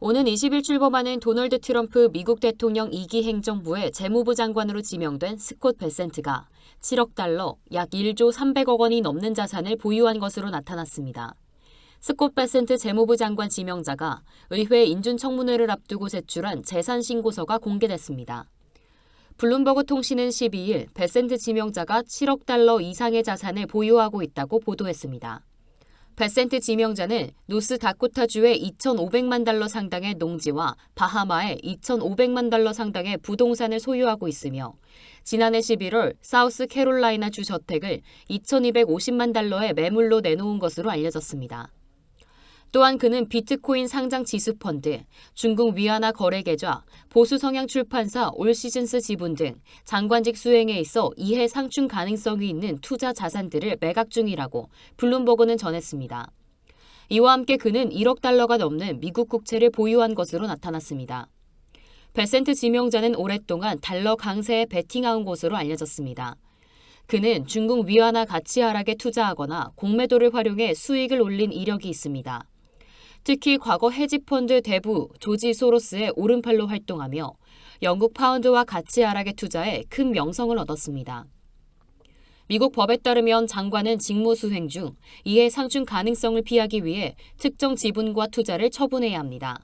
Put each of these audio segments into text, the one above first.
오는 20일 출범하는 도널드 트럼프 미국 대통령 2기 행정부의 재무부 장관으로 지명된 스콧 베센트가 7억 달러, 약 1조 300억 원이 넘는 자산을 보유한 것으로 나타났습니다. 스콧 베센트 재무부 장관 지명자가 의회 인준청문회를 앞두고 제출한 재산 신고서가 공개됐습니다. 블룸버그 통신은 12일 베센트 지명자가 7억 달러 이상의 자산을 보유하고 있다고 보도했습니다. 베센트 지명자는 노스다코타주의 2,500만 달러 상당의 농지와 바하마의 2,500만 달러 상당의 부동산을 소유하고 있으며 지난해 11월 사우스 캐롤라이나 주 저택을 2,250만 달러의 매물로 내놓은 것으로 알려졌습니다. 또한 그는 비트코인 상장 지수 펀드, 중국 위안화 거래 계좌, 보수 성향 출판사 올시즌스 지분 등 장관직 수행에 있어 이해 상충 가능성이 있는 투자 자산들을 매각 중이라고 블룸버그는 전했습니다. 이와 함께 그는 1억 달러가 넘는 미국 국채를 보유한 것으로 나타났습니다. 베센트 지명자는 오랫동안 달러 강세에 베팅한 것으로 알려졌습니다. 그는 중국 위안화 가치 하락에 투자하거나 공매도를 활용해 수익을 올린 이력이 있습니다. 특히 과거 헤지펀드 대부 조지 소로스의 오른팔로 활동하며 영국 파운드와 가치 하락에 투자해 큰 명성을 얻었습니다. 미국 법에 따르면 장관은 직무 수행 중 이해 상충 가능성을 피하기 위해 특정 지분과 투자를 처분해야 합니다.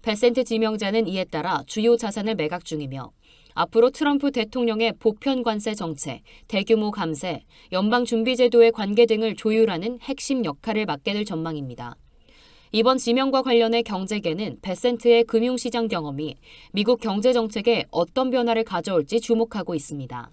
베센트 지명자는 이에 따라 주요 자산을 매각 중이며 앞으로 트럼프 대통령의 보편 관세 정책, 대규모 감세, 연방 준비 제도의 관계 등을 조율하는 핵심 역할을 맡게 될 전망입니다. 이번 지명과 관련해 경제계는 베센트의 금융시장 경험이 미국 경제 정책에 어떤 변화를 가져올지 주목하고 있습니다.